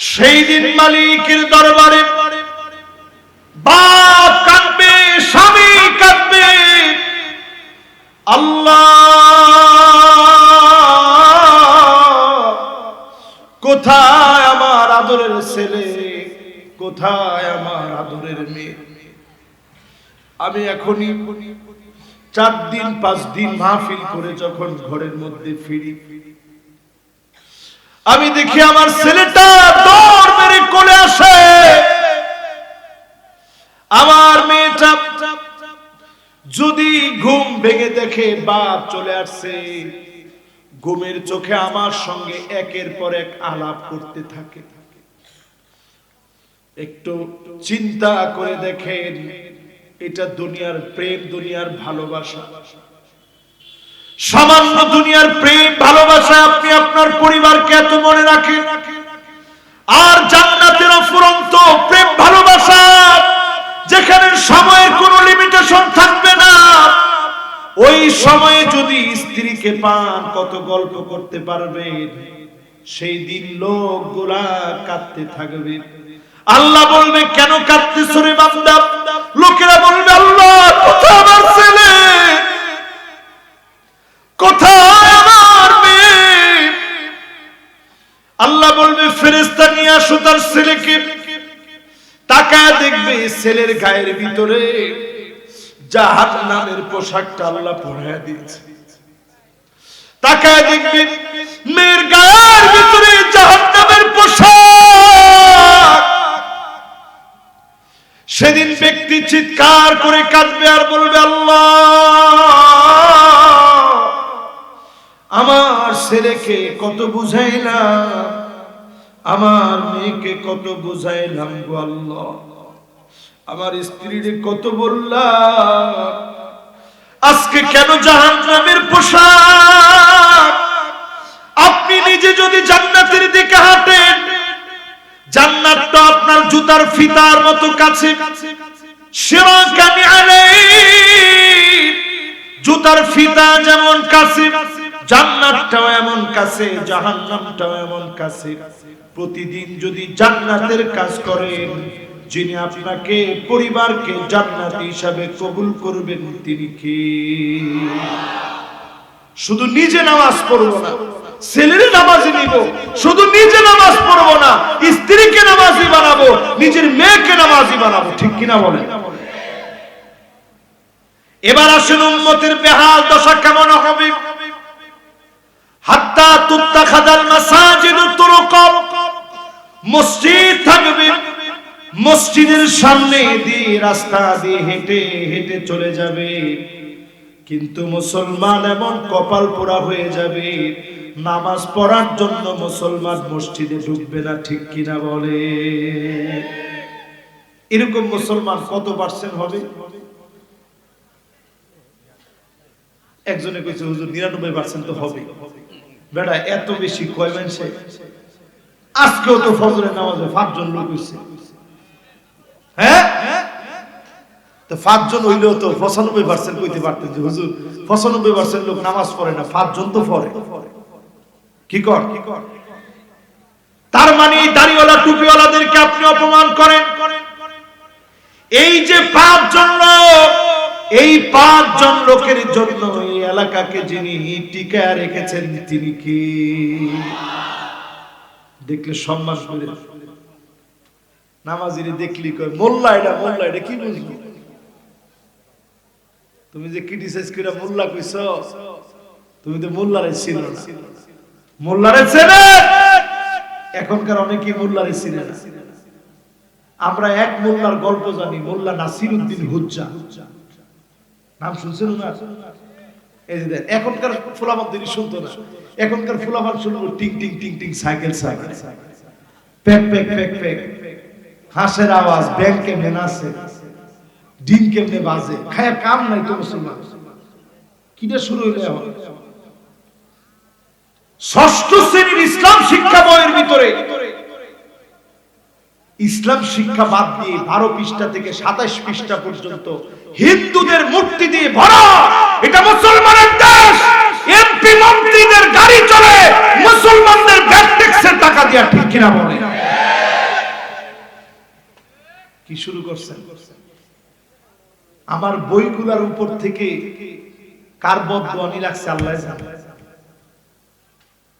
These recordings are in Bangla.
সেই দিন মালিকের দরবারে বাপ কাঁদবে, স্বামী কাঁদবে। আল্লাহ, কোথায় আমার আদরের ছেলে? কোথায় আমার আদরের মেয়ে? আমি এখনই চার দিন, পাঁচ দিন মাহফিল করে যখন ঘরের মধ্যে ফিরি আমি দেখি আমার ছেলেটা দৌড় মেরে কোলে আসে। আমার মেয়েটা যদি ঘুম ভেঙে দেখে বাপ চলে আসছে ঘুমের চোখে আমার সঙ্গে একের পর এক আলাপ করতে থাকে। একটু চিন্তা করে দেখেন, এটা দুনিয়ার প্রেম, দুনিয়ার ভালোবাসা। সামান্য দুনিয়ার প্রেম, ভালোবাসা আপনি আপনার পরিবারকে এত মনে রাখেন? আর জান্নাতের অফুরন্ত প্রেম, ভালোবাসা, যেখানে সময়ের কোনো লিমিটেশন থাকবে না। ওই সময়ে যদি স্ত্রীকে পান, কত গল্প করতে পারবেন? সেই দিন লোকগুলা কাঁদতে থাকবে। আল্লাহ বলবে, কেন কাঁদতেছ রে বান্দা? লোকেরা বলবে, আল্লাহ কোথায় আল্লাহ বলবে ফেরেস্তা নিয়ে আসো তার ছেলেকে। দেখবে ছেলের গায়ের ভিতরে জাহাজ নামের পোশাকটা আল্লাহ পরাইয়া দিয়েছে। তাকায় দেখবে মেয়ের গায়ের ভিতরে জাহাজ নামের পোশাক। সেদিন ব্যক্তি চিৎকার করে কাঁদবে আর বলবে, আল্লাহ! আমার ছেলেকে কত বুঝাইলাম? আমার মেয়েকে কত বুঝাইলাম গো আল্লাহ? আমার স্ত্রীর কত বললাম, আজকে কেন জাহান নামের পোশাক? আপনি নিজে যদি জান্নাতের দিকে হাঁটেন জান্নাতটা আপনার জুতার ফিতার মতো কাছে। জুতার ফিতা যেমন কাছে। জান্নাতটাও এমন কাছে, জাহান্নামটাও এমন কাছে। প্রতিদিন যদি জান্নাতের কাজ করেন, যিনি আপনাকে, পরিবারকে জান্নাতি হিসাবে কবুল করবেন, তিনি কে? শুধু নিজে নামাজ পড়ব না, ছেলের নামাজি নিব, শুধু নিজে নামাজ পড়ব না, স্ত্রীকে নামাজি বানাবো, নিজের মেয়েকে নামাজি বানাবো, ঠিক কিনা বলেন? এবার আসেন উম্মতের বেহাল দশা কেমন হবে? মসজিদের সামনে দিয়ে রাস্তা দিয়ে হেঁটে হেঁটে চলে যাবে। কিন্তু মুসলমান এমন কপাল পোড়া হয়ে যাবে, নামাজ পড়ার জন্য মুসলমান মসজিদে ঢুকবে না, ঠিক কিনা বলে? এরকম মুসলমান কত পার্সেন্ট হবে? একজনে কইছে, হুজুর নিরানব্বই পার্সেন্ট তো হবে। বেটা, এত বেশি কয় মানুষে আজকেও তো ফজরের নামাজে পাঁচজন লোক হইছে। হ্যাঁ? পাঁচজন হইলেও তো পঁচানব্বই পার্সেন্ট কইতে যে হুজুর। পঁচানব্বই পার্সেন্ট লোক নামাজ পড়ে না, পাঁচজন তো পড়ে। কি কর? কি কর তার মানে দাড়িওয়ালা, টুপিওয়ালাদেরকে আপনি অপমান করেন। এই যে পাঁচজন লোক, এই পাঁচজন লোকের জন্য এলাকাকে যিনি টিকা রেখেছেন, তিনি কি? দেখলে সম্মান করে নামাজিরে দেখলি কয়, মোল্লা এটা মোল্লা এটা কি বুঝব তুমি যে ক্রিটিসাইজ করে মোল্লা কইছ, তুমি তো মোল্লারে ছিল না। মোল্লারে চেনে? এখনকার অনেকেই মোল্লারে চিনে না। আমরা এক মোল্লার গল্প জানি, মোল্লা নাসির উদ্দিন হুজ্জা। নাম শুনছেন না এই এখনকার শুনতো না। এখনকার শুনব, টিং টিং টিং টিং, সাইকেল সাইকেল। প্যাক প্যাক প্যাক প্যাক আওয়াজ ডিম কেমনে বাজে, খায়া কাম নাই তো মুসলমান। কিটা শুরু হইলে ষষ্ঠ শ্রেণির ইসলাম শিক্ষা বইয়ের ভিতরে, ইসলাম শিক্ষা বাদ দিয়ে বারো পৃষ্ঠা থেকে সাতাশ পৃষ্ঠা পর্যন্ত হিন্দুদের মূর্তি দিয়ে ভরা। এটা মুসলমানের দেশ। এমপি মন্ত্রীদের গাড়ি চলে। মুসলমানদের ব্যাগ ট্যাক্সের টাকা দিয়া ঠিক কিনা বলে। কি শুরু করছেন? আমার বইগুলার উপর থেকে কার বদয়ানি লাগছে আল্লাহ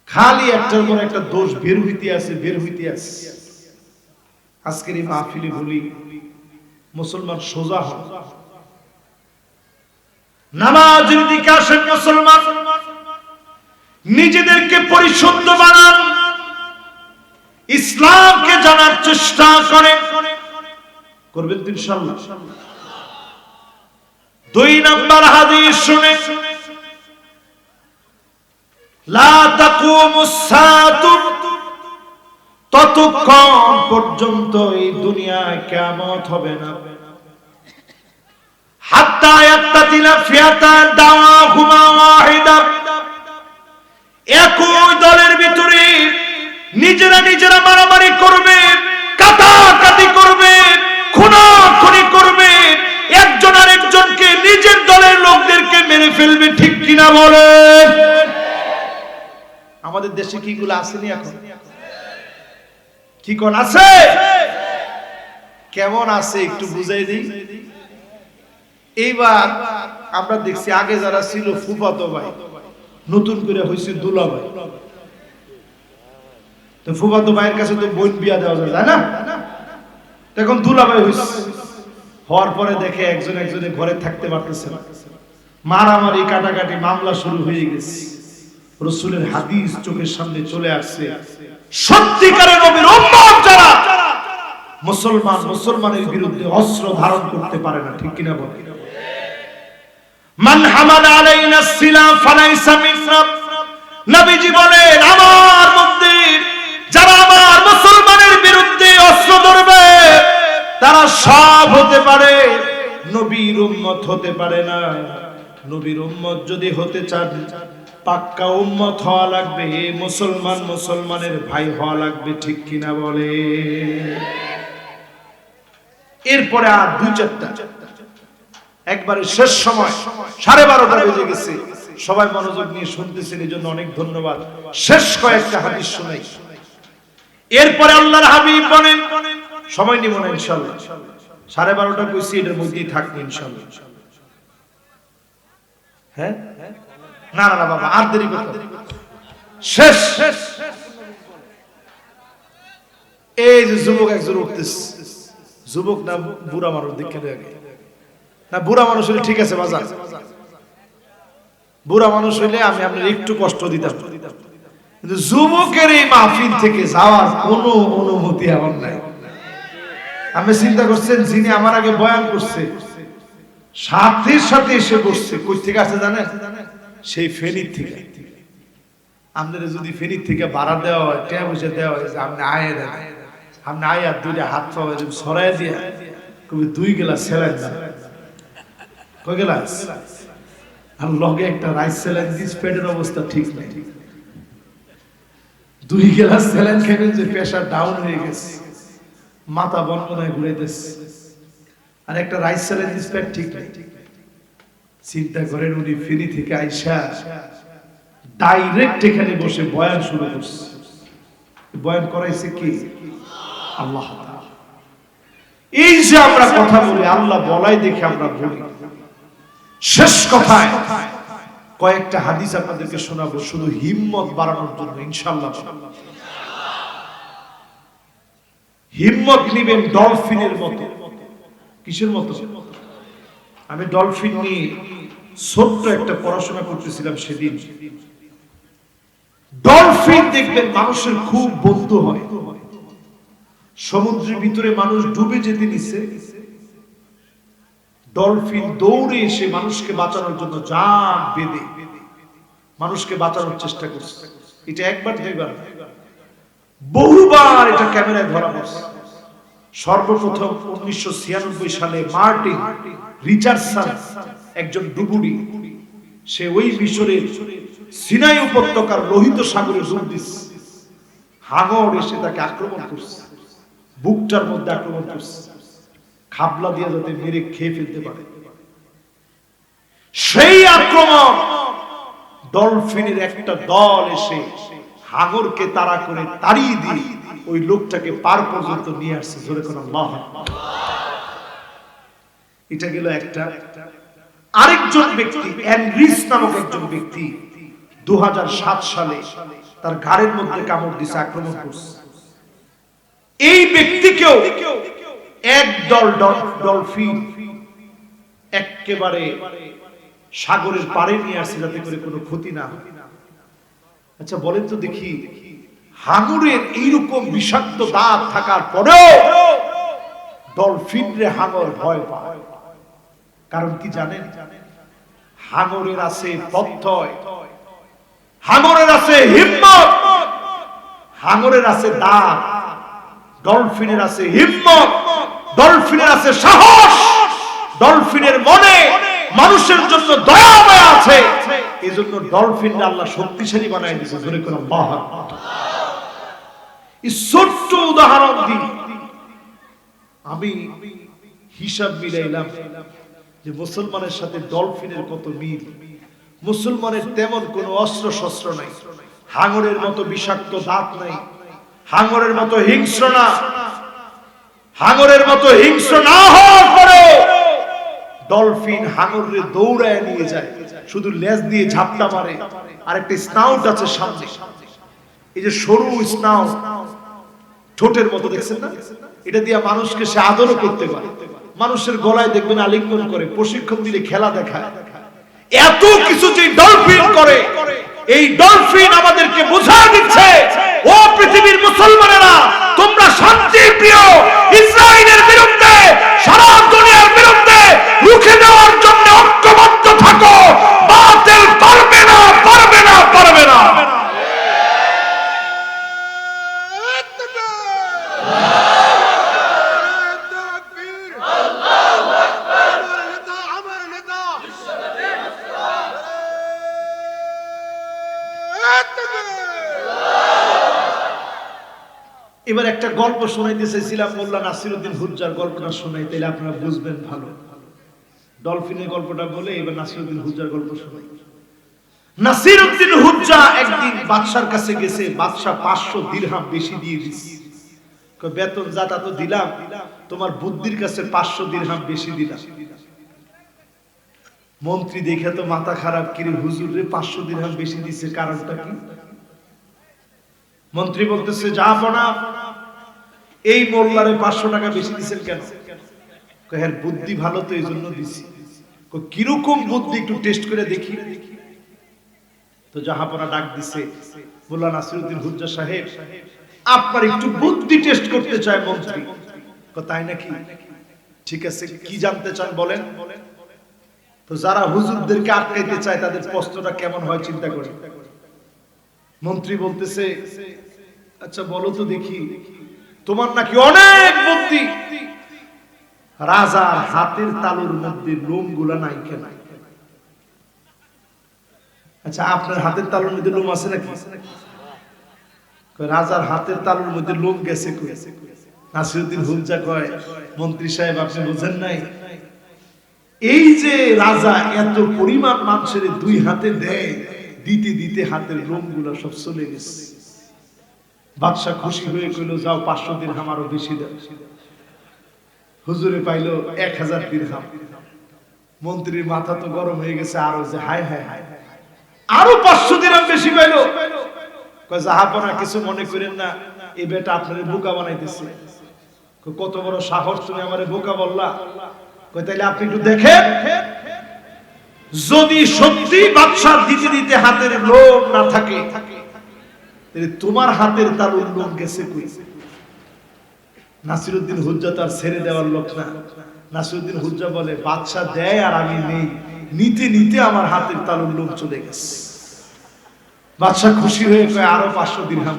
খালি একটার পর একটা দোষ বের হইতে আছে, বের হইতে আছে। আজকের এই মাহফিলে বলি, মুসলমান সোজা হন। নামাজের দিকে আসেন মুসলমান, নিজেদেরকে পরিশুদ্ধ বানান, ইসলামকে জানার চেষ্টা করেন, করবেন তো ইনশাআল্লাহ। দুই নাম্বার হাদিস শুনে ততক্ষণ পর্যন্ত এই দুনিয়ায় কিয়ামত হবে না। হাত্তা ইয়াত্তাতিলা ফিয়াতান দাওয়াহুমা ওয়াহিদা। একই দলের ভিতরে নিজেরা নিজেরা মারামারি করবে, কাটাকাটি করবে, খুনাখুনি করবে। একজন আরেকজনকে নিজের দলের লোকদেরকে মেরে ফেলবে, ঠিক কিনা বলে? আমাদের দেশে কি গুলো আসেনি এখন? কি কোন আছে? কেমন আছে একটু বুঝাই দিই? এইবার আমরা দেখছি আগে যারা ছিল ফুফাতো ভাই, নতুন করে হয়েছে দুলা ভাই। তো ফুফাতো ভাইয়ের কাছে তো বোন বিয়া দেওয়া যায়, তাই না? এখন দুলা ভাই হয়েছে হওয়ার পরে দেখে একজন একজনের ঘরে থাকতে পারতেছে না। মারামারি, কাটাকাটি, মামলা শুরু হয়ে গেছে। রসুলের হাদিস চোখের সামনে চলে আসছে। সত্যিকারের নবীর উম্মত যারা, মুসলমান, মুসলমানের বিরুদ্ধে অস্ত্র ধারণ করতে পারে না, ঠিক কিনা বলে মান হামাল আলাইনা সিলা ফালাইসা মিন্না নবীজি বলেন, আমার যারা আমার মুসলমানের বিরুদ্ধে অস্ত্র ধরবে, তারা সব হতে পারে, নবীর উম্মত হতে পারে না। নবীর উম্মত যদি হতে চান, পাক্কা উম্মত হওয়া লাগবে, মুসলমান মুসলমানের ভাই হওয়া লাগবে, ঠিক কিনা বলে? এরপরে আর চারটা। একবারে শেষ সময় সাড়ে বারোটা বেজে গেছে। সবাই মনোযোগ নিয়ে শুনতেছেন এই জন্য অনেক ধন্যবাদ। শেষ কয়েকটা হাদিস শুনাই। এরপরে আল্লাহর হাবিব বলেন সময় নিব না ইনশাল্লাহ। সাড়ে বারোটা কইছি এটার মধ্যেই থাকবে ইনশাল্লাহ। হ্যাঁ? না না বাবা আর দেরি করতে হবে। শেষ। এই যে যুবক একজন উঠতেছে। যুবক না বুড়া মানুষ দেখে আগে না, বুড়া মানুষ হলে ঠিক আছে, বাজার। বুড়া মানুষ হইলে আমি আপনার একটু কষ্ট দিতাম। কিন্তু যুবকের এই মাহফিল থেকে যাওয়ার কোনো অনুমতি আমার নাই। আমি চিন্তা করছেন, যিনি আমার আগে বয়ান করছে সাথে সাথে এসে বসছে, কই থেকে আসে জানেন? সেই ফেনীর থেকে। আপনাদের যদি ফেনীর থেকে ভাড়া দেওয়া হয় টেয়া বসে দেওয়া হয় আপনি আয়ে দেন। আপনি আয় আর দুইটা হাত পাওয়া সরাই দিয়ে, কবি দুই গেলাস সেলাই দেন। আর লগে একটা রাইস দিস, পেটের অবস্থা ঠিক নাই। দুই যে প্রেশার ডাউন হয়ে গেছে। মাথা বনবনায় আর একটা রাইস দিস, পেট ঠিক নাই। চিন্তা করেন উনি ফিরি থেকে আইসা ডাইরেক্ট এখানে বসে বয়ান শুরু করছে। বয়ান করাইছে কি? আল্লাহ। এই যে আমরা কথা বলি, আল্লাহ বলাই দেখে আমরা বলি। শেষ কথায় কয়েকটা হাদিস আপনাদেরকে শোনাবো, শুধু হিম্মত বাড়ানোর জন্য ইনশাল্লাহ হিম্মত নিবেন ডলফিনের মতো। কিসের মতো? আমি ডলফিন নিয়ে ছোট্ট একটা পড়াশোনা করতেছিলাম সেদিন। ডলফিন দেখবেন মানুষের খুব বন্ধু হয়। সমুদ্রের ভিতরে মানুষ ডুবে যেতে নিছে। ডলফিন দৌড়ে এসে মানুষকে বাঁচানোর জন্য জান বেঁধে, মানুষকে বাঁচানোর চেষ্টা করছে। এটা একবার, দুইবার। বহুবার এটা ক্যামেরায় ধরা পড়ছে। সর্বপ্রথম উনিশশো ছিয়ানব্বই সালে মার্টিন রিচার্ডসন, একজন ডুবুরি, সে ওই মিশরের সিনাই উপত্যকার লোহিত সাগরে ডুব দিচ্ছে হাঙর এসে তাকে আক্রমণ করছে, বুকটার মধ্যে আক্রমণ করছে। খাবলা দিয়ে যাতে মেরে খেয়ে ফেলতে পারে। সেই আক্রমণ ডলফিনের একটা দল এসে হাঙরকে তাড়া করে তাড়িয়ে দিয়ে ওই লোকটাকে পার পর্যন্ত নিয়ে আসছে। জোরে কোন এটা গেল একটা আরেকজন ব্যক্তি নামক একজন ব্যক্তি দু হাজার সাত সালে তার ঘাড়ের মধ্যে কামড় দিছে, আক্রমণ করছে। এই ব্যক্তিকেও এক দল ডল- ডলফিন একেবারে সাগরের পাড়ে নিয়ে আসছে যাতে করে কোনো ক্ষতি না হয়। আচ্ছা বলেন তো দেখি, হাঙরের এইরকম বিষাক্ত দাঁত থাকার পরেও ডলফিন রে হাঙর ভয় পায়। কারণ কি জানেন? হাঙরের আছে হাঙরের আছে হিম্মত, হাঙরের আছে দাঁত। ডলফিনের আছে হিম্মত, ডলফিনের আছে সাহস, ডলফিনের মনে মানুষের জন্য দয়া মায়া আছে। এই জন্য ডলফিন আল্লাহ শক্তিশালী বানাই জোরে করে আল্লাহ। এই ছোট্ট উদাহরণ দিই আমি হিসাব মিলাইলাম যে মুসলমানের সাথে ডলফিনের কত মিল। মুসলমানের তেমন কোন অস্ত্র শস্ত্র নাই। হাঙরের মতো বিষাক্ত দাঁত নাই। হাঙরের মতো হিংস্র না। হাঙরের মতো হিংস্র না হওয়ার পরে ডলফিন হাঙরে দৌড়ায় নিয়ে যায়, শুধু লেজ দিয়ে ঝাপটা মারে আর একটা স্নাউট আছে সামনে। এই যে সরু স্নাউট, ঠোঁটের মতো, দেখছেন না? এটা দিয়ে মানুষকে সে আদরও করতে পারে। মানুষের গলায় দেখবেন আলিঙ্গন করে, প্রশিক্ষণ দিলে খেলা দেখায়। এত কিছু যে ডলফিন করে, এই ডলফিন আমাদেরকে বোঝা দিচ্ছে ও পৃথিবীর মুসলমানেরা তোমরা শান্তি প্রিয় শোনাইতে চাইছিলাম মোল্লা নাসিরুদ্দিন হুজ্জার গল্পটা শোনাই, তাইলে আপনারা বুঝবেন ভালো। ডলফিনের গল্পটা বলে এবার নাসিরুদ্দিন হুজ্জার গল্প শোনাই। নাসিরুদ্দিন হুজ্জা একদিন বাদশার কাছে গেছে, বাদশা পাঁচশো দিরহাম বেশি দিয়ে দিছে। বেতন যা তা তো দিলাম, তোমার বুদ্ধির কাছে পাঁচশো দিরহাম বেশি দিলাম। মন্ত্রী দেখে তো মাথা খারাপ, কিরে হুজুর রে, পাঁচশো দিরহাম বেশি দিছে, কারণটা কি? মন্ত্রী বলতেছে, যা না এই মোল্লারে পাঁচশো টাকা বেশি দিচ্ছেন কেন? হ্যাঁ বুদ্ধি ভালো তো এই জন্য দিছি কীরকম বুদ্ধি একটু টেস্ট করে দেখি। তো জাহাপনা ডাক দিছে, মোল্লা নাসিরুদ্দিন হুজ্জা সাহেব, আপনার একটু বুদ্ধি টেস্ট করতে চায় মন্ত্রী। তাই নাকি? ঠিক আছে, কি জানতে চান বলেন। তো যারা হুজুরদেরকে আটকাইতে চায়, তাদের প্রশ্নটা কেমন হয় চিন্তা করে মন্ত্রী বলতেছে আচ্ছা বলো তো দেখি। তোমার নাকি অনেক বুদ্ধি। রাজার হাতের তালুর মধ্যে লোমগুলা নাই কেন? আচ্ছা আপনার হাতের তালুর মধ্যে লোম আছে নাকি? রাজার হাতের তালুর মধ্যে লোম গেছে নাসিরুদ্দিন হুজ্জা কয়, মন্ত্রী সাহেব, আপনি বুঝেন নাই? এই যে রাজা এত পরিমাণ মানুষের দুই হাতে দেয়, দিতে দিতে হাতের লোমগুলো সব চলে গেছে। বাদশাহ খুশি হয়ে কইলো, যাও, পাঁচশো দিন আরও বেশি দাও। হুজুরে পাইলো, এক হাজার দিরহাম। মন্ত্রীর মাথা তো গরম হয়ে গেছে, আরও যে হায় হায় হায়। আরও পাঁচশো দিরহাম বেশি পাইলো। জাহাপনা কিছু মনে করেন না, এই বেটা আপনার বোকা বানাইতেছে। কত বড় সাহস তুমি আমার বোকা বললা। তাইলে আপনি একটু দেখেন, যদি সত্যি বাদশাহ দিতে দিতে হাতের লোম না থাকে তাহলে তোমার হাতের তালুর লোম গেছে কই? নাসিরুদ্দিন হুজ্জা তার ছেড়ে দেওয়ার লোক না। নাসিরুদ্দিন হুজ্জা বলে, বাদশাহ দেয় আর আমি নেই। নিতে নিতে আমার হাতের তালুর লোম চলে গেছে। বাদশাহ খুশি হয়ে কয়, আরও পাঁচশো দিরহাম।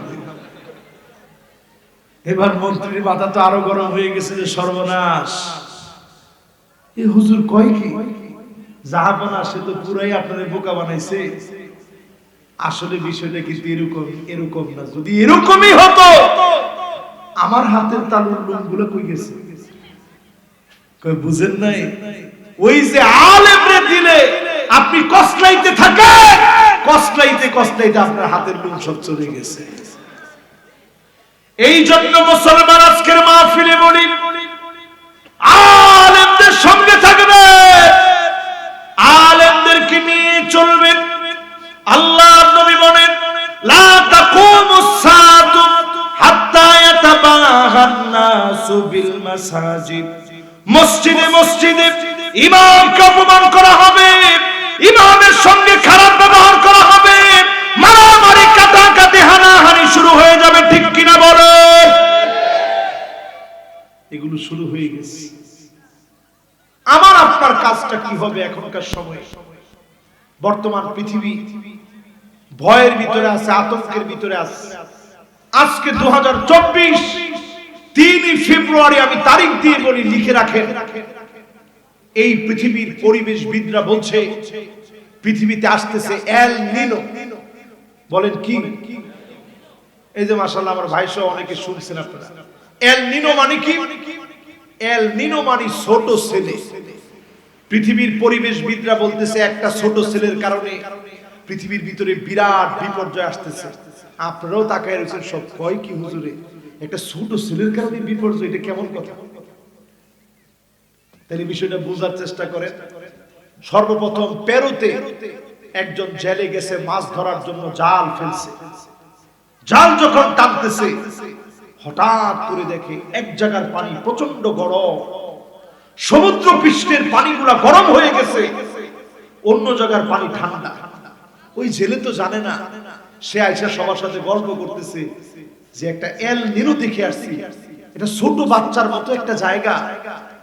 এবার মন্ত্রীর মাথা তো আরও গরম হয়ে গেছে যে সর্বনাশ। এ হুজুর কয় কি? জাহাপনা সে তো পুরাই আপনাদের বোকা বানাইছে। আসলে বিষয়টা কিন্তু এরকম এরকম না। যদি এরকমই হতো, আমার হাতের তালুর লোমগুলো কই গেছে? বুঝেন নাই? ওই যে আলেমরে দিলে আপনি কষ্টলাইতে থাকেন, কষ্টলাইতে কষ্টলাইতে আপনার হাতের লোম সব চলে গেছে। এই জন্য মুসলমান আজকের মাহফিলে বলি, আলেমদের সঙ্গে মাসাজিদ। মসজিদে ইমামকে অপমান করা হবে, ইমামের সঙ্গে খারাপ ব্যবহার করা হবে। মারামারি হানাহানি শুরু হয়ে যাবে, ঠিক কিনা বলো? এগুলো শুরু হয়ে গেছে। আমার আপনার কাজটা কি হবে এখনকার সময়ে? বর্তমান পৃথিবী ভয়ের ভিতরে আছে, আতঙ্কের ভিতরে আছে। আজকে দু হাজার চব্বিশ, তিনই ফেব্রুয়ারি আমি তারিখ দিয়ে বলি, লিখে রাখেন। এই পৃথিবীর পরিবেশবিদরা বলছে, পৃথিবীতে আসতেছে এল নিনো বলেন কি? এই যে মাসাল্লাহ আমার ভাই সহ অনেকে শুনছেন আপনারা। এল নিনো মানে কি? এল নিনো মানে ছোট ছেলে। পৃথিবীর পরিবেশবিদরা বলতেছে, একটা ছোট ছেলের কারণে পৃথিবীর ভিতরে বিরাট বিপর্যয় আসতেছে। আপনারাও তাকায় রয়েছেন সব, কয় কি হুজুরে? একটা ছোট ছেলের কারণে বিপর্যয়, এটা কেমন কথা? তাহলে বিষয়টা বোঝার চেষ্টা করেন। সর্বপ্রথম পেরোতে একজন জেলে গেছে, মাছ ধরার জন্য জাল ফেলছে। জাল যখন টানতেছে, হঠাৎ করে দেখে এক জায়গার পানি প্রচণ্ড গরম। সমুদ্র পৃষ্ঠের পানিগুলা গরম হয়ে গেছে, অন্য জায়গার পানি ঠান্ডা। ওই জেলে তো জানে না। সে আইসা সবার সাথে গল্প করতেছে যে একটা এল নিরু দেখে আসছি। এটা ছোট বাচ্চার মতো একটা জায়গা।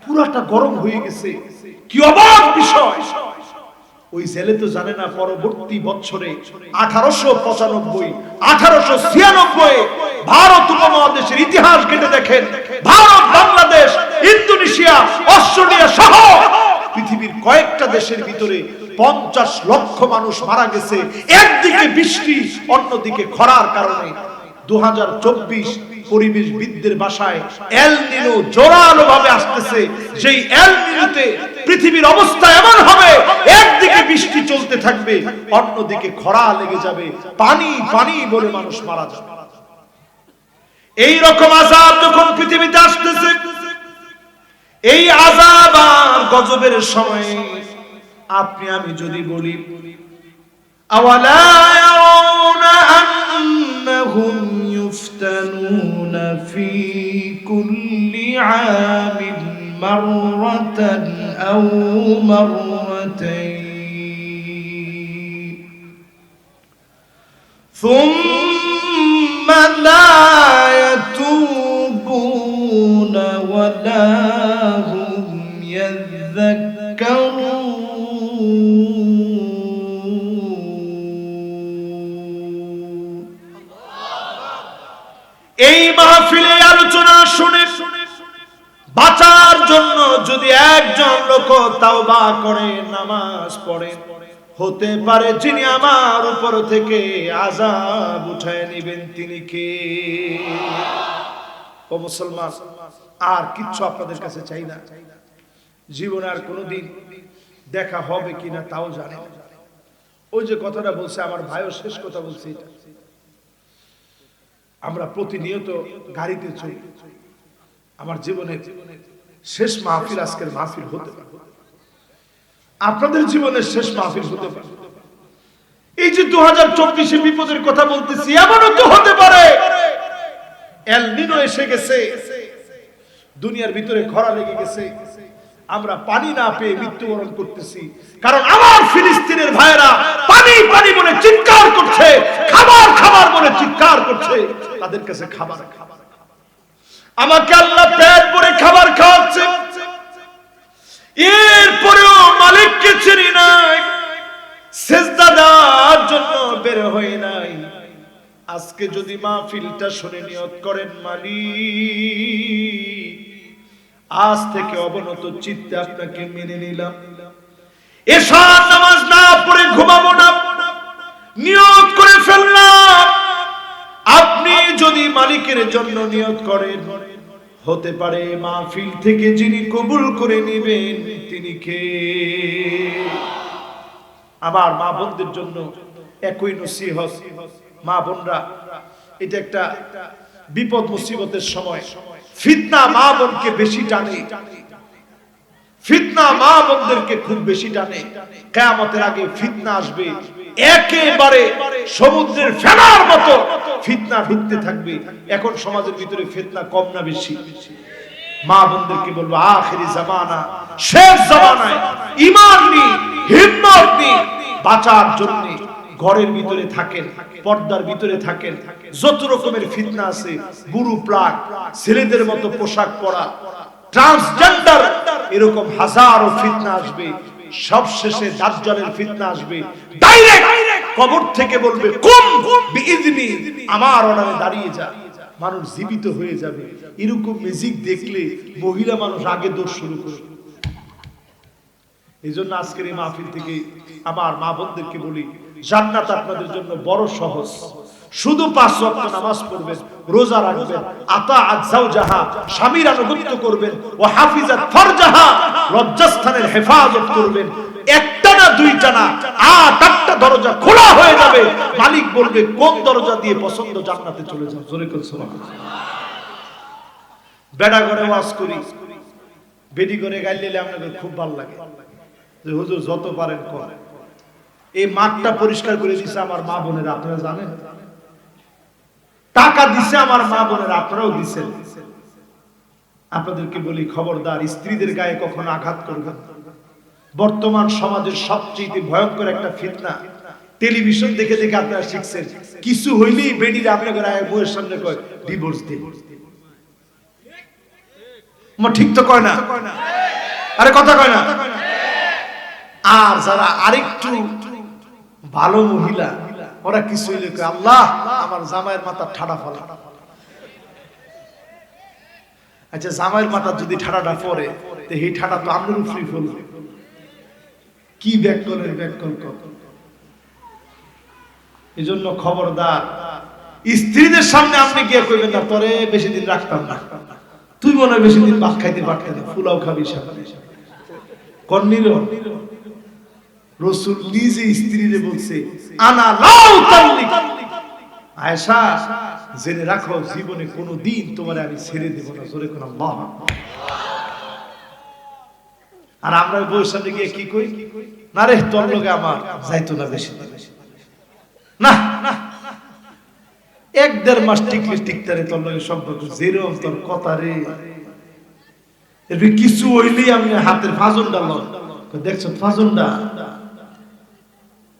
পুরাটা গরম হয়ে গেছে। কি অবাক বিষয়। ওই জেলে তো জানে না পরবর্তী বছরে আঠারোশো পঁচানব্বই, আঠারোশো ছিয়ানব্বই ভারত উপমহাদেশের ইতিহাস ঘেটে দেখেন। ভারত, বাংলাদেশ, ইন্দোনেশিয়া, অস্ট্রেলিয়া সহ পৃথিবীর কয়েকটা দেশের ভিতরে পঞ্চাশ লক্ষ মানুষ মারা গেছে। একদিকে বৃষ্টি, অন্যদিকে খরার কারণে। দু পরিবেশবিদদের বাসায় এল নিনো জোরালো ভাবে আসতেছে। যেই এল নিনোতে পৃথিবীর অবস্থা এমন হবে, একদিকে বৃষ্টি চলতে থাকবে, অন্যদিকে খরা লেগে যাবে। পানি পানি বলে মানুষ মারা যাবে। এই রকম আজাব যখন পৃথিবীতে আসতেছে, এই আজাব আর গজবের সময় আপনি আমি যদি বলি আওয়ালা ইয়ারাউনা আন্নাহুম ইফতানুনা ফি কুল্লি আমিন মাররাতান আও মাররাতাইন ثم لا يتوبون ولا যদি একজন লোক তাওবা করে, নামাজ পড়ে, হতে পারে যিনি আমার উপর থেকে আজাব উঠায় নিবেন, তিনি কে? ও মুসলমান, আর কিচ্ছু আপনাদের কাছে চাই না। জীবন আর কোনোদিন দেখা হবে কিনা তাও জানে। ওই যে কথাটা বলছে, আমার ভাইও শেষ কথা বলছে আমরা প্রতিনিয়ত গাড়িতে চলি আমার জীবনে শেষ মাহফিল আজকের মাহফিল হতে পারে। আপনাদের জীবনের শেষ মাহফিল হতে পারে। এই যে দু হাজার চব্বিশে বিপদের কথা বলতেছি, এমনও তো হতে পারে। এল নিনো এসে গেছে। দুনিয়ার ভিতরে খরা লেগে গেছে। আমরা পানি না পেয়ে মৃত্যুবরণ করতেছি। কারণ আমার ফিলিস্তিনের ভাইয়েরা পানি পানি বলে চিৎকার করছে, খাবার খাবার বলে চিৎকার করছে। তাদের কাছে খাবার খাবার। আমাকে আল্লাহ পেট ভরে খাবার খাওয়াচ্ছে। এরপরেও মালিককে চিনি নাই। সেজদা দেওয়ার জন্য বের হই নাই। আজকে যদি মাহফিলটা শুনে নিয়ত করেন মালিক, আজ থেকে অবনত চিত্তে আপনাকে মেনে নিলাম। এশার নামাজ না পড়ে ঘুমাবো না। নিয়ত করে ফেললাম। আপনি যদি মালিকের জন্য নিয়ত করেন, হতে পারে মাহফিল থেকে যিনি কবুল করে নেবেন, তিনি কে? আবার মা বোনদের জন্য একই নসিহত। মা বোনরা, এটা একটা বিপদ মুসিবতের সময়। ফিতনা মা বোনকে বেশি টানে। ফিতনা মা বোনদেরকে খুব বেশি টানে। কেয়ামতের আগে ফিতনা আসবে। একেবারে সমুদ্রের ফেনার মতো। ফিতনা ঢুকতে থাকবে। এখন সমাজের ভিতরে ফিতনা কম না বেশি। মা বোনদেরকে বলব, আখেরি জামানা, শেষ জামানায় ইমান নি, হিম্মত নি, বাঁচার জন্য ঘরের ভিতরে থাকেন, পর্দার ভিতরে থাকেন। যত রকমের ফিতনা আছে বুড়ু প্লাক ছেলেদের মতো পোশাক পরা ট্রান্সজেন্ডার এরকম হাজারো ফিতনা আসবে। সবশেষে দাজ্জালের ফিতনা আসবে। ডাইরেক্ট কবর থেকে বলবে কুম বিইذনি আমার অর্ডারে দাঁড়িয়ে যা। মানুষ জীবিত হয়ে যাবে। এরকম ম্যাজিক দেখলে মহিলা মানুষ আগে দৌড় শুরু করবে। এই জন্য আজকের এই মাহফিল থেকে আমার মা বোনদেরকে বলি জান্নাত আপনাদের জন্য বড় সহজ। শুধু পাঁচ ওয়াক্ত নামাজ পড়বেন রোজা রাখবেন আতা আজাউ জাহা স্বামীর আনুগত্য করবেন ও হাফিজাত ফরজাহা লজ্জাস্থানের হেফাজত করবেন একটা না দুইটা না, আট, আটটা দরজা খোলা হয়ে যাবে। মালিক বলবে, কোন দরজা দিয়ে পছন্দ জান্নাতে চলে যাও জোরে করে বেড়া করে ওয়াজ করি, বেডি করে গাইলে আপনাদের খুব ভালো লাগে। যে হুজুর যত পারেন কর। এই মাঠটা পরিষ্কার করে দিছে আমার মা বোনেরা, আপনারা জানেন? টাকা দিছে আমার মা বোনেরা, আপনারাও দিছেন। আপনাদেরকে বলি, খবরদার, স্ত্রীদের গায়ে কখনো আঘাত করবেন না। বর্তমান সমাজের সবচেয়ে ভয়ঙ্কর একটা ফিতনা। টেলিভিশন দেখে দেখে আপনারা শিখছেন, কিছু হইলেই বেডিরা আপনাদের আয় বউয়ের সামনে কয় ডিভোর্স দিন। ঠিক তো কয় না? আরে কথা কয় না? আর যারা আরেকটু ভালো মহিলা, ওরা কিছু হইলে আল্লাহ, আমার জামাইয়ের মাথা ঠাডা ফলা। আচ্ছা জামাইয়ের মাথা যদি ঠাডাটা পরে তো এই ঠাডা তো আপনার উপরেই ফলবে কি ব্যাক করে ব্যাক কর এই জন্য খবরদার, স্ত্রীদের সামনে আপনি গিয়ে কইবেন না, তোরে বেশি দিন রাখতাম না। তুই মনে হয় বেশি দিন ভাত খাইতে পারতে না। ফুলাও খাবি সামনে। কর্ণীর রসুল নিজে স্ত্রীরে বলছে, আনা লাউ তাল্লিক। আয়েশা, জেনে রাখো, জীবনে কোনো দিন তোমার আমি ছেড়ে দেব না। জোরে কোন আল্লাহ আর আমরা বউয়ের সামনে গিয়ে কি কই না রে, তোর লোকে আমার যাইতো না বেশি। না এক দেড় মাস টিকলে টিকতারে তোর লোকের সম্পর্ক, যেরকম তোর কথা রে। কিছু হইলেই আমি হাতের ফাজনটা লন দেখছ ফাজনটা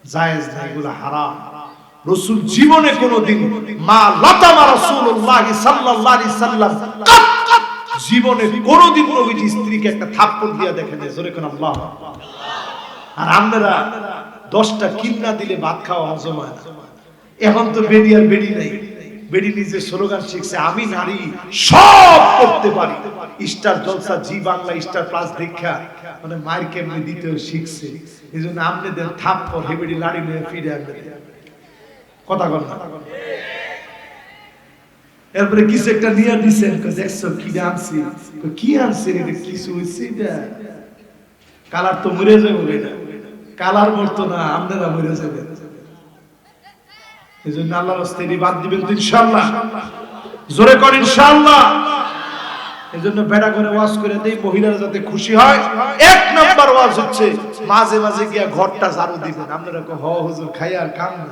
জায়েজ না এগুলো হারাম। রসুল জীবনে কোনোদিন মা লতামা রাসূলুল্লাহ সাল্লাল্লাহু আলাইহি সাল্লাম জীবনে কোনোদিন নবীজি স্ত্রীকে একটা থাপ্পড় দিয়া দেখেন জোরে কোন আল্লাহ। আর আমরা দশটা কিন্না দিলে ভাত খাওয়া হজম হয় এখন তো বেডি আর বেডি নাই। বেডি নিজে স্লোগান শিখছে, আমি নারী, সব করতে পারি। Star Jalsha, Zee Bangla, Star Plus দীক্ষা। মানে মায়ের কেমনি দিতেও শিখছে। এই জন্য আপনি দেন থাপ পর হেবেডি, লাড়ি নিয়ে ফিরে আনবে। কথা না। এরপরে কিছু একটা নিয়ে দিছেন দেখছ কি আনছি? কি আনছে এটা কিছু এটা কালার তো মরে যাবে না। কালার মরতো না, আপনারা মরে যাবে এই জন্য আল্লাহর বাদ দিবেন তো ইনশাআল্লাহ। জোরে কর ইনশাআল্লাহ। এই জন্য বেড়া করে ওয়াজ করে দেই, মহিলারা যাতে খুশি হয়। এক নাম্বার ওয়াজ হচ্ছে, মাঝে মাঝে গিয়া ঘরটা ঝাড়ু দিবেন। আপনারা হ, হুজুর খাই আর না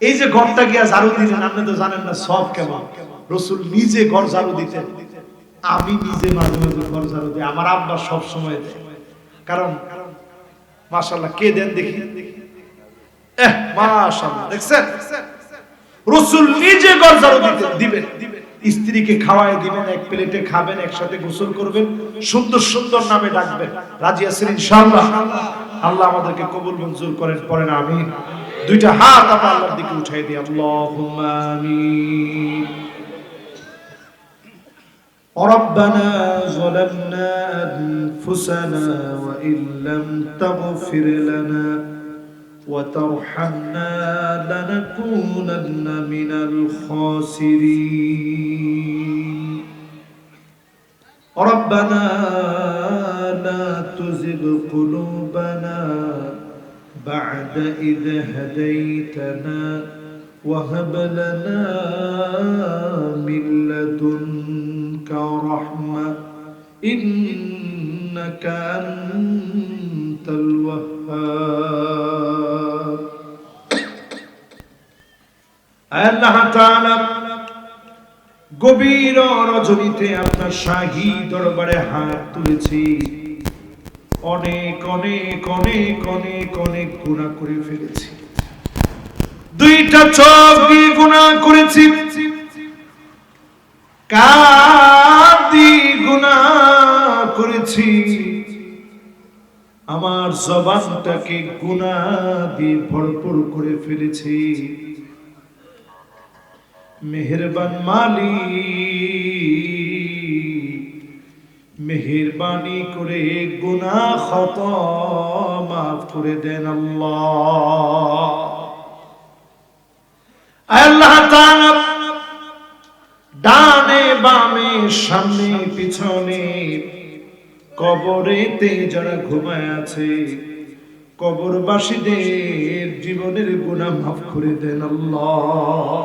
এই যে ঘরটা গিয়া ঝাড়ু দিলেন, আপনি তো জানেন না সব কেমন। রসুল নিজে ঘর ঝাড়ু দিতেন। আমি নিজে মাঝে মাঝে ঘর ঝাড়ু দিই। আমার আব্বা সব সময় দেয়। কারণ মাশাল্লাহ কে দেন দেখি? আল্লাহ আমাদেরকে কবুল মঞ্জুর করেন, পড়েন, আমিন। দুইটা হাত আমরা আল্লাহর দিকে উঠাই দিই আল্লাহুম্মা আমিন ربنا ظلمنا أنفسنا وإن لم تغفر لنا وترحمنا لنكونن من الخاسرين ربنا لا تزغ قلوبنا بعد إذ هديتنا وهب لنا من لدنك رحمة إنك أنت الوهاب আল্লাহ তাআলা গভীর রজনীতে আপনার শাহী দরবারে হাত তুলেছি অনেক অনেক অনেক অনেক অনেক গুণা করে ফেলেছি। দুইটা চোখ দিয়ে গুণা করেছি। কাদি গুণা করেছি। আমার জবানটাকে গুণা দিয়ে ভরপুর করে ফেলেছি। মেহেরবান মালি মেহেরবানি করে গুনা খত মাফ করে দেন আল্লাহ। ডানে বামে সামনে পিছনে কবরেতে যারা ঘুমায় আছে, কবরবাসীদের জীবনের গুনাহ মাফ করে দেন আল্লাহ।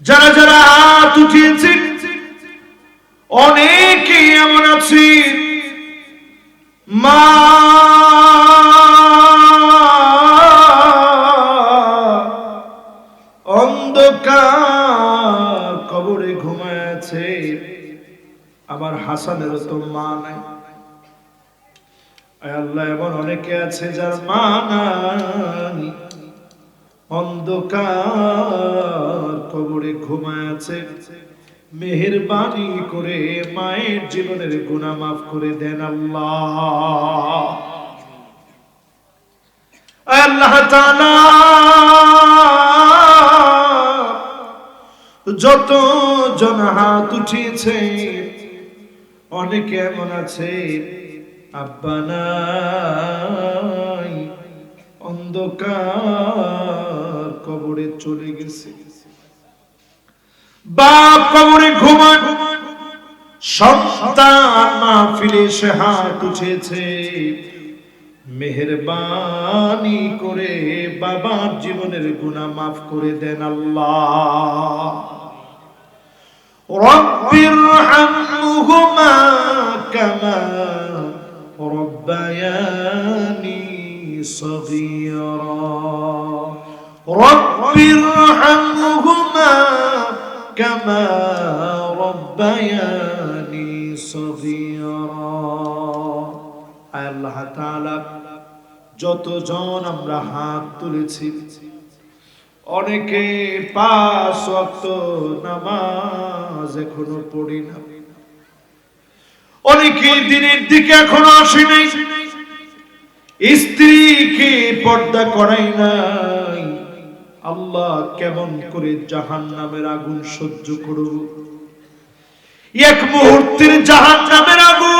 যারা যারা হাত উঠিয়েছে অনেকে এমন আছি। মা অন্ধকার কবরে ঘুমায় আছে। আবার হাসানেরও তো মা নাই। আল্লাহ, এমন অনেকে আছে যার মা নাই। অন্ধকার কবরে ঘুমায় আছে। মেহেরবানি করে মায়ের জীবনের গুনাহ মাফ করে দেন আল্লাহ। আল্লাহ যত জন হাত উঠিয়েছে, অনেকে এমন আছে, আব্বা নাই, অন্ধকার কবরে চলে গেছে। বাপ কবরে ঘুমান সন্তান মা ফিরে সে হাত উঠেছে। মেহরবানি করে বাবার জীবনের গুণা মাফ করে দেন আল্লাহ। রব্বির হামহুমা রব্বায়ানি সগীরা। كما ربياني صغيرا আয় আল্লাহ তাআলা যতজন আমরা হাত তুলেছি অনেকে পাঁচ ওয়াক্ত নামাজ এখনো পড়ি না অনেকে দিনের দিকে এখনো আসে নাই স্ত্রীকে পর্দা করাই নাই আল্লাহ কেমন করে জাহান নামের আগুন সহ্য করব এক মুহূর্তের জাহান নামের আগুন।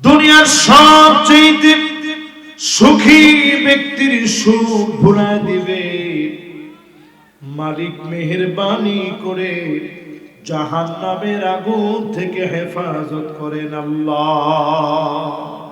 দুনিয়ার সবচেয়ে সুখী ব্যক্তির সুখ ভুলা দিবে। মালিক মেহেরবানি করে জাহান নামের আগুন থেকে হেফাজত করেন আল্লাহ।